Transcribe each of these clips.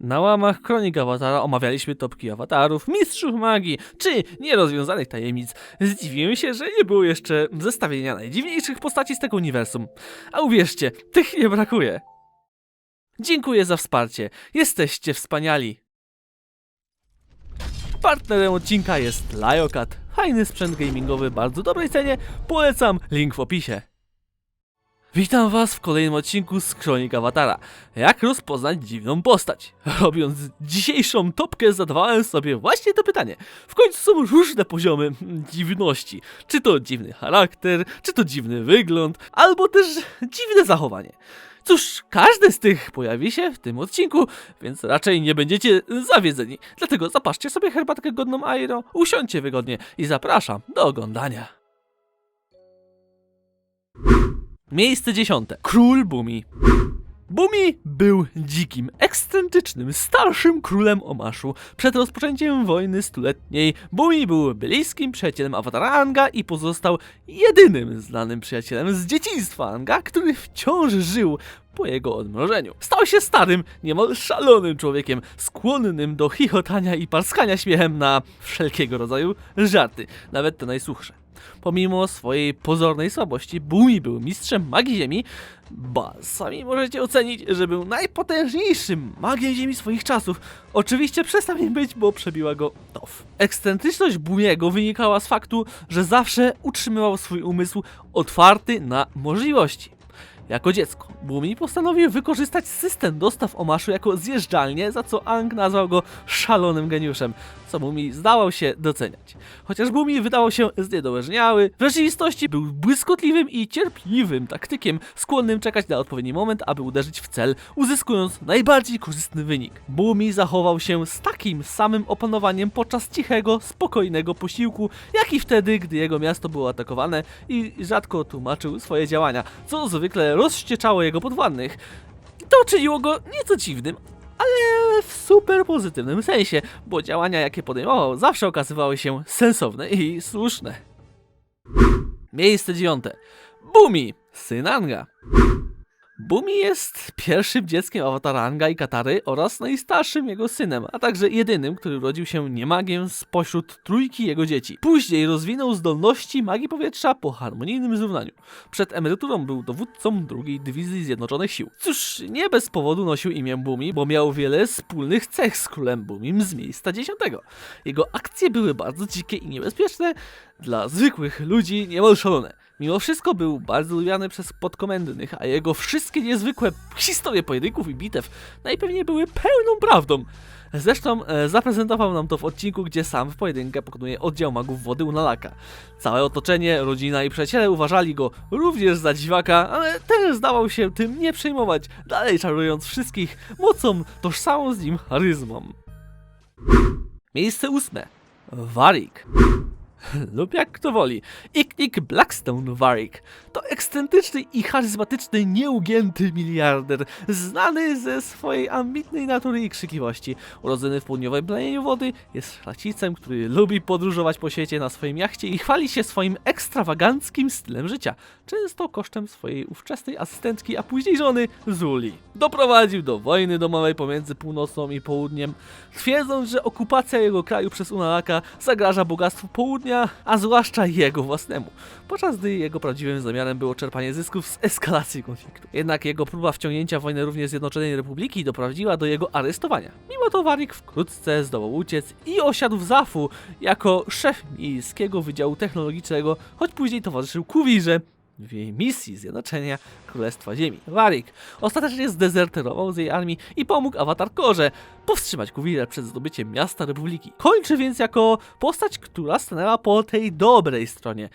Na łamach Kronik Awatara omawialiśmy topki awatarów, mistrzów magii czy nierozwiązanych tajemnic. Zdziwiłem się, że nie było jeszcze zestawienia najdziwniejszych postaci z tego uniwersum. A uwierzcie, tych nie brakuje. Dziękuję za wsparcie. Jesteście wspaniali. Partnerem odcinka jest Liokat. Fajny sprzęt gamingowy, bardzo dobrej cenie. Polecam, link w opisie. Witam was w kolejnym odcinku z Kronik Awatara. Jak rozpoznać dziwną postać? Robiąc dzisiejszą topkę zadawałem sobie właśnie to pytanie. W końcu są różne poziomy dziwności. Czy to dziwny charakter, czy to dziwny wygląd, albo też dziwne zachowanie. Cóż, każdy z tych pojawi się w tym odcinku, więc raczej nie będziecie zawiedzeni. Dlatego zapaszcie sobie herbatkę godną Airo, usiądźcie wygodnie i zapraszam do oglądania. Miejsce dziesiąte. Król Bumi. Bumi był dzikim, ekscentrycznym, starszym królem Omaszu. Przed rozpoczęciem wojny stuletniej Bumi był bliskim przyjacielem awatara Anga i pozostał jedynym znanym przyjacielem z dzieciństwa Anga, który wciąż żył po jego odmrożeniu. Stał się starym, niemal szalonym człowiekiem, skłonnym do chichotania i parskania śmiechem na wszelkiego rodzaju żarty, nawet te najsuchsze. Pomimo swojej pozornej słabości, Bumi był mistrzem magii ziemi, ba, sami możecie ocenić, że był najpotężniejszym magiem ziemi swoich czasów. Oczywiście przestał nim być, bo przebiła go Tof. Ekscentryczność Bumiego wynikała z faktu, że zawsze utrzymywał swój umysł otwarty na możliwości. Jako dziecko, Bumi postanowił wykorzystać system dostaw Omaszu jako zjeżdżalnię, za co Ang nazwał go szalonym geniuszem, co Bumi zdawał się doceniać. Chociaż Bumi wydawał się zniedołężniały, w rzeczywistości był błyskotliwym i cierpliwym taktykiem, skłonnym czekać na odpowiedni moment, aby uderzyć w cel, uzyskując najbardziej korzystny wynik. Bumi zachował się z takim samym opanowaniem podczas cichego, spokojnego posiłku, jak i wtedy, gdy jego miasto było atakowane i rzadko tłumaczył swoje działania, co zwykle rozścieczało jego podwładnych. To czyniło go nieco dziwnym, ale w super pozytywnym sensie, bo działania, jakie podejmował, zawsze okazywały się sensowne i słuszne. Miejsce dziewiąte. Bumi, syn Anga. Bumi jest pierwszym dzieckiem awatara Anga i Katary oraz najstarszym jego synem, a także jedynym, który urodził się niemagiem spośród trójki jego dzieci. Później rozwinął zdolności magii powietrza po harmonijnym zrównaniu. Przed emeryturą był dowódcą drugiej dywizji Zjednoczonych Sił. Cóż, nie bez powodu nosił imię Bumi, bo miał wiele wspólnych cech z królem Bumim z miejsca dziesiątego. Jego akcje były bardzo dzikie i niebezpieczne, dla zwykłych ludzi niemal szalone. Mimo wszystko był bardzo lubiany przez podkomendnych, a jego wszystkie niezwykłe historie pojedynków i bitew najpewniej były pełną prawdą. Zresztą e, zaprezentował nam to w odcinku, gdzie sam w pojedynkę pokonuje oddział magów wody Unalaka. Całe otoczenie, rodzina i przyjaciele uważali go również za dziwaka, ale też zdawał się tym nie przejmować, dalej czarując wszystkich mocą tożsamą z nim charyzmą. Miejsce ósme. Warik. lub jak kto woli. Iknik Blackstone Warwick to ekscentryczny i charyzmatyczny, nieugięty miliarder, znany ze swojej ambitnej natury i krzykiwości. Urodzony w południowym plemieniu wody, jest szlachcicem, który lubi podróżować po świecie na swoim jachcie i chwali się swoim ekstrawaganckim stylem życia, często kosztem swojej ówczesnej asystentki, a później żony Zuli. Doprowadził do wojny domowej pomiędzy północą i południem, twierdząc, że okupacja jego kraju przez Unalaka zagraża bogactwu południa, a zwłaszcza jego własnemu, podczas gdy jego prawdziwym zamiarem było czerpanie zysków z eskalacji konfliktu. Jednak jego próba wciągnięcia w wojnę również Zjednoczonej Republiki doprowadziła do jego aresztowania. Mimo to Warik wkrótce zdołał uciec i osiadł w Zafu jako szef miejskiego wydziału technologicznego, choć później towarzyszył Kuwirze, w jej misji zjednoczenia Królestwa Ziemi. Warik ostatecznie zdezerterował z jej armii i pomógł Awatar Korze powstrzymać Kuwirę przed zdobyciem miasta Republiki. Kończy więc jako postać, która stanęła po tej dobrej stronie.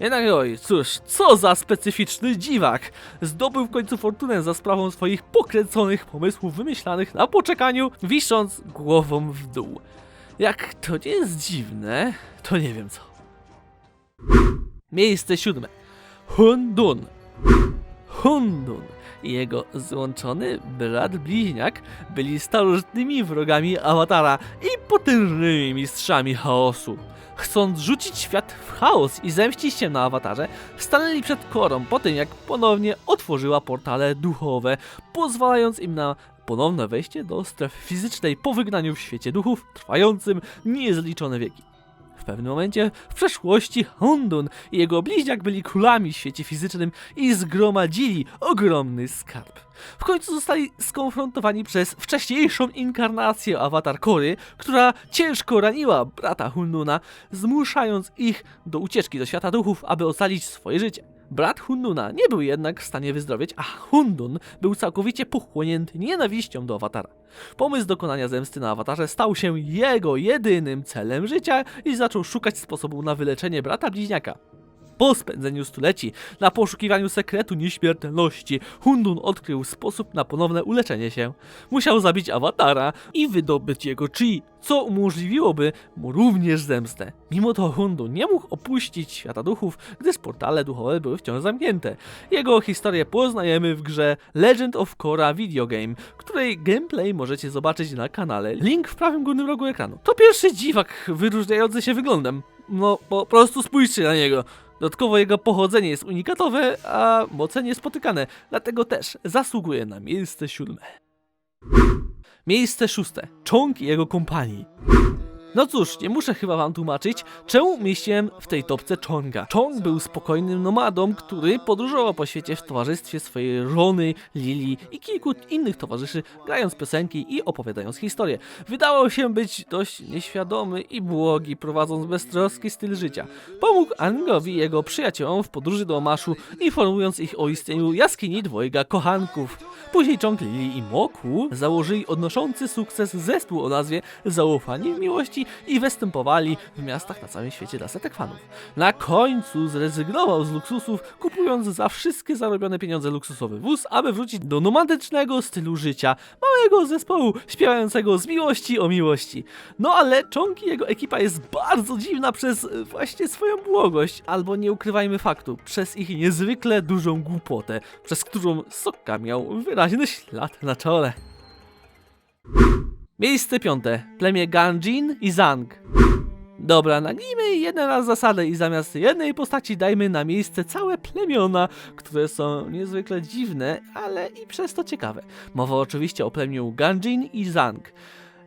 Jednak oj, cóż, co za specyficzny dziwak! Zdobył w końcu fortunę za sprawą swoich pokręconych pomysłów wymyślanych na poczekaniu, wisząc głową w dół. Jak to nie jest dziwne, to nie wiem co. Miejsce siódme. Hundun. Hundun i jego złączony brat bliźniak byli starożytnymi wrogami Awatara i potężnymi mistrzami chaosu. Chcąc rzucić świat w chaos i zemścić się na awatarze, stanęli przed Korą po tym, jak ponownie otworzyła portale duchowe, pozwalając im na ponowne wejście do strefy fizycznej po wygnaniu w świecie duchów trwającym niezliczone wieki. Pewnym momencie w przeszłości Hondun i jego bliźniak byli królami w świecie fizycznym i zgromadzili ogromny skarb. W końcu zostali skonfrontowani przez wcześniejszą inkarnację awatar Kory, która ciężko raniła brata Hunduna, zmuszając ich do ucieczki do świata duchów, aby ocalić swoje życie. Brat Hunduna nie był jednak w stanie wyzdrowieć, a Hundun był całkowicie pochłonięty nienawiścią do awatara. Pomysł dokonania zemsty na awatarze stał się jego jedynym celem życia i zaczął szukać sposobu na wyleczenie brata bliźniaka. Po spędzeniu stuleci na poszukiwaniu sekretu nieśmiertelności, Hundun odkrył sposób na ponowne uleczenie się. Musiał zabić awatara i wydobyć jego chi, co umożliwiłoby mu również zemstę. Mimo to Hundun nie mógł opuścić świata duchów, gdyż portale duchowe były wciąż zamknięte. Jego historię poznajemy w grze Legend of Korra Video Game, której gameplay możecie zobaczyć na kanale. Link w prawym górnym rogu ekranu. To pierwszy dziwak wyróżniający się wyglądem. No, po prostu spójrzcie na niego. Dodatkowo jego pochodzenie jest unikatowe, a moce niespotykane, dlatego też zasługuje na miejsce siódme. Miejsce szóste. Chong i jego kompanii. No cóż, nie muszę chyba wam tłumaczyć, czemu umieściłem w tej topce Chonga. Chong był spokojnym nomadą, który podróżował po świecie w towarzystwie swojej Rony, Lili i kilku innych towarzyszy, grając piosenki i opowiadając historie. Wydawał się być dość nieświadomy i błogi, prowadząc beztroski styl życia. Pomógł Angowi i jego przyjaciołom w podróży do Omaszu, informując ich o istnieniu jaskini dwojga kochanków. Później Chong, Lili i Moku założyli odnoszący sukces zespół o nazwie Zaufanie w Miłości i występowali w miastach na całym świecie dla setek fanów. Na końcu zrezygnował z luksusów, kupując za wszystkie zarobione pieniądze luksusowy wóz, aby wrócić do nomadycznego stylu życia małego zespołu śpiewającego z miłości o miłości. No ale Chong i jego ekipa jest bardzo dziwna przez e, właśnie swoją błogość, albo nie ukrywajmy faktu, przez ich niezwykle dużą głupotę, przez którą Sokka miał wyraźny ślad na czole. Miejsce piąte. Plemię Ganjin i Zhang. Dobra, nagnijmy jeden raz zasadę i zamiast jednej postaci dajmy na miejsce całe plemiona, które są niezwykle dziwne, ale i przez to ciekawe. Mowa oczywiście o plemieniu Ganjin i Zhang.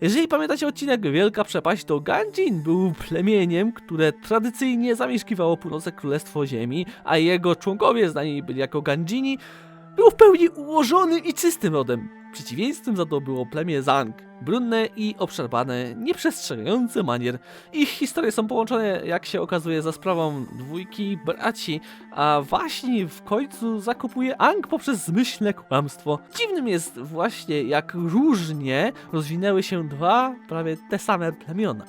Jeżeli pamiętacie odcinek Wielka Przepaść, to Ganjin był plemieniem, które tradycyjnie zamieszkiwało północne królestwo ziemi, a jego członkowie, znani byli jako Ganjini, był w pełni ułożonym i czystym rodem. Przeciwieństwem za to było plemię Zhang, brudne i obszarpane, nieprzestrzegające manier. Ich historie są połączone, jak się okazuje, za sprawą dwójki braci, a właśnie w końcu zakupuje Ang poprzez zmyślne kłamstwo. Dziwnym jest właśnie, jak różnie rozwinęły się dwa prawie te same plemiona.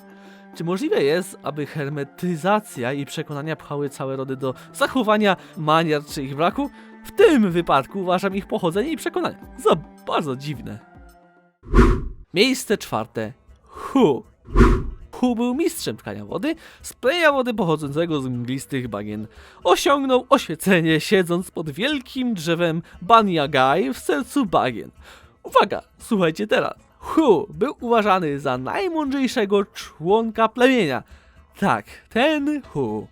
Czy możliwe jest, aby hermetyzacja i przekonania pchały całe rody do zachowania manier czy ich braku? W tym wypadku uważam ich pochodzenie i przekonania za bardzo dziwne. Miejsce czwarte. Hu. Hu był mistrzem tkania wody, z plenia wody pochodzącego z mglistych bagien. Osiągnął oświecenie siedząc pod wielkim drzewem Banyagai w sercu bagien. Uwaga, słuchajcie teraz. Hu był uważany za najmądrzejszego członka plemienia. Tak, ten Hu.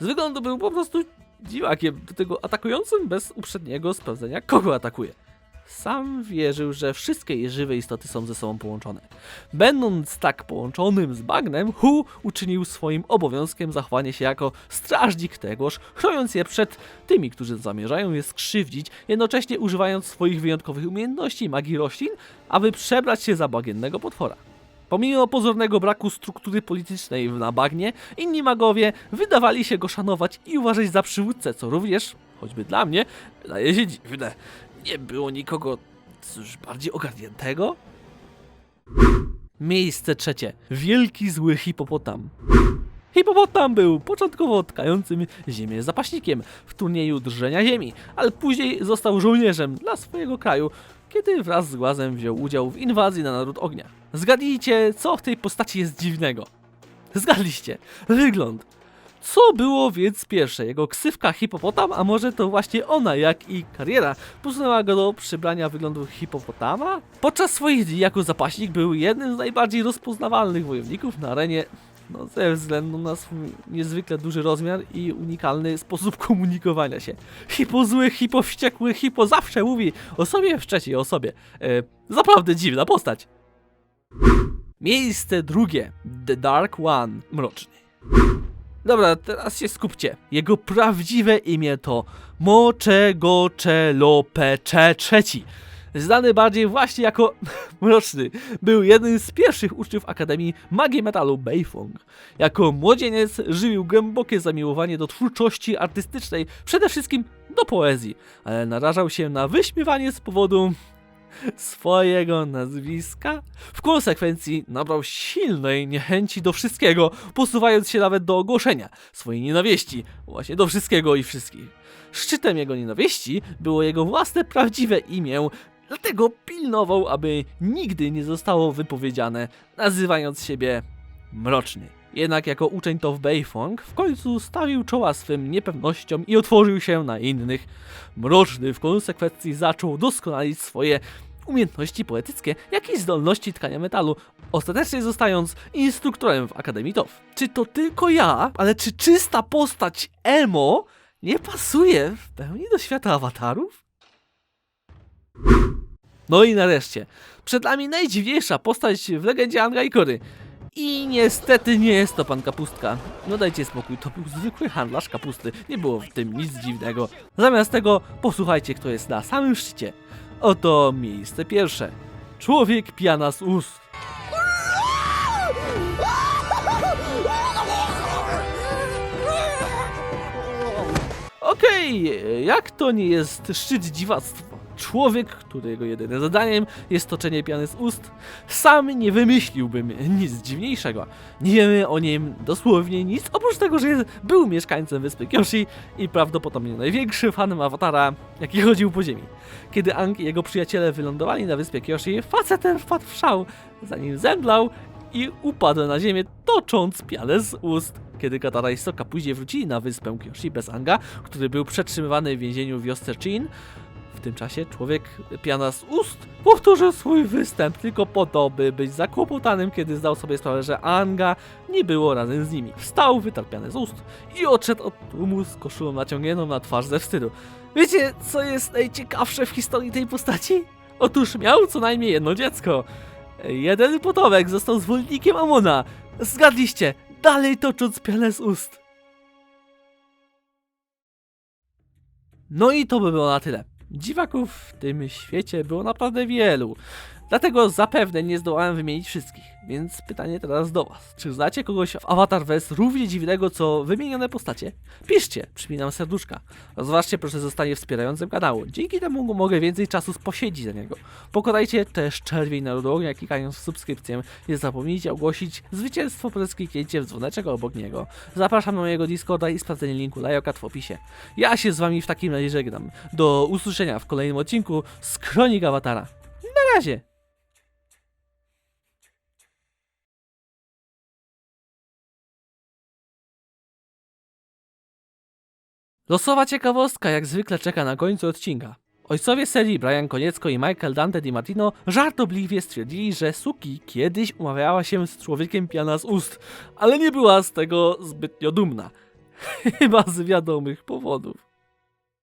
Z wyglądu był po prostu dziwakiem, do tego atakującym bez uprzedniego sprawdzenia, kogo atakuje. Sam wierzył, że wszystkie żywe istoty są ze sobą połączone. Będąc tak połączonym z bagnem, Hu uczynił swoim obowiązkiem zachowanie się jako strażnik tegoż, chroniąc je przed tymi, którzy zamierzają je skrzywdzić, jednocześnie używając swoich wyjątkowych umiejętności magii roślin, aby przebrać się za bagiennego potwora. Pomimo pozornego braku struktury politycznej na bagnie, inni magowie wydawali się go szanować i uważać za przywódcę, co również, choćby dla mnie, wydaje się dziwne. Nie było nikogo cóż, bardziej ogarniętego? Miejsce trzecie. Wielki zły hipopotam. Hipopotam był początkowo tkającym ziemię zapaśnikiem w turnieju drżenia ziemi, ale później został żołnierzem dla swojego kraju, kiedy wraz z głazem wziął udział w inwazji na naród ognia. Zgadnijcie, co w tej postaci jest dziwnego. Zgadliście. Wygląd. Co było więc pierwsze? Jego ksywka hipopotam, a może to właśnie ona, jak i kariera, posunęła go do przybrania wyglądu hipopotama? Podczas swoich dni jako zapaśnik był jednym z najbardziej rozpoznawalnych wojowników na arenie No, ze względu na swój niezwykle duży rozmiar i unikalny sposób komunikowania się. Hipo zły, hipo wściekły, hipo zawsze mówi o sobie w trzeciej osobie. E, naprawdę dziwna postać. Miejsce drugie. The Dark One. Mroczny. Dobra, teraz się skupcie. Jego prawdziwe imię to Moczegoczelopecze III. Znany bardziej właśnie jako Mroczny, był jednym z pierwszych uczniów Akademii Magii Metalu Beifong. Jako młodzieniec żywił głębokie zamiłowanie do twórczości artystycznej, przede wszystkim do poezji, ale narażał się na wyśmiewanie z powodu swojego nazwiska. W konsekwencji nabrał silnej niechęci do wszystkiego, posuwając się nawet do ogłoszenia swojej nienawiści właśnie do wszystkiego i wszystkich. Szczytem jego nienawiści było jego własne prawdziwe imię, dlatego pilnował, aby nigdy nie zostało wypowiedziane, nazywając siebie Mroczny. Jednak jako uczeń to w Beifong w końcu stawił czoła swym niepewnościom i otworzył się na innych. Mroczny w konsekwencji zaczął doskonalić swoje umiejętności poetyckie, jak i zdolności tkania metalu, ostatecznie zostając instruktorem w Akademii TOF. Czy to tylko ja, ale czy czysta postać emo nie pasuje w pełni do świata awatarów? No i nareszcie, przed nami najdziwniejsza postać w legendzie Angaikory. I niestety nie jest to pan Kapustka. No dajcie spokój, to był zwykły handlarz kapusty, nie było w tym nic dziwnego. Zamiast tego posłuchajcie, kto jest na samym szczycie. Oto miejsce pierwsze. Człowiek piana z ust. Okej, jak to nie jest szczyt dziwactwa? Człowiek, którego jedynym zadaniem jest toczenie piany z ust, sam nie wymyśliłbym nic dziwniejszego. Nie wiemy o nim dosłownie nic, oprócz tego, że jest, był mieszkańcem wyspy Kyoshi i prawdopodobnie największym fanem awatara, jaki chodził po ziemi. Kiedy Ang i jego przyjaciele wylądowali na wyspie Kyoshi, facet ten wpadł w szał, zanim zemdlał i upadł na ziemię, tocząc pianę z ust. Kiedy Katara i Sokka później wrócili na wyspę Kyoshi bez Anga, który był przetrzymywany w więzieniu w wiosce Chin, w tym czasie człowiek piana z ust powtórzył swój występ tylko po to, by być zakłopotanym, kiedy zdał sobie sprawę, że Anga nie było razem z nimi. Wstał, wytarł pianę z ust i odszedł od tłumu z koszulą naciągniętą na twarz ze wstydu. Wiecie, co jest najciekawsze w historii tej postaci? Otóż miał co najmniej jedno dziecko. Jeden potomek został zwolnikiem Amona. Zgadliście, dalej tocząc pianę z ust. No i to by było na tyle. Dziwaków w tym świecie było naprawdę wielu. Dlatego zapewne nie zdołałem wymienić wszystkich. Więc pytanie teraz do Was. Czy znacie kogoś w Avatarverse równie dziwnego co wymienione postacie? Piszcie, przypominam serduszka. Rozważcie proszę zostanie wspierającym kanału. Dzięki temu mogę więcej czasu posiedzieć za niego. Pokonajcie też czerwień narodową, klikając w subskrypcję. Nie zapomnijcie ogłosić zwycięstwo przez kliknięcie w dzwoneczek obok niego. Zapraszam na mojego Discorda i sprawdzenie linku Lajokat w opisie. Ja się z Wami w takim razie żegnam. Do usłyszenia w kolejnym odcinku z Kronik Awatara. Na razie! Losowa ciekawostka jak zwykle czeka na końcu odcinka. Ojcowie serii Brian Koniecko i Michael Dante Di Martino żartobliwie stwierdzili, że Suki kiedyś umawiała się z człowiekiem piana z ust, ale nie była z tego zbytnio dumna. Chyba z wiadomych powodów.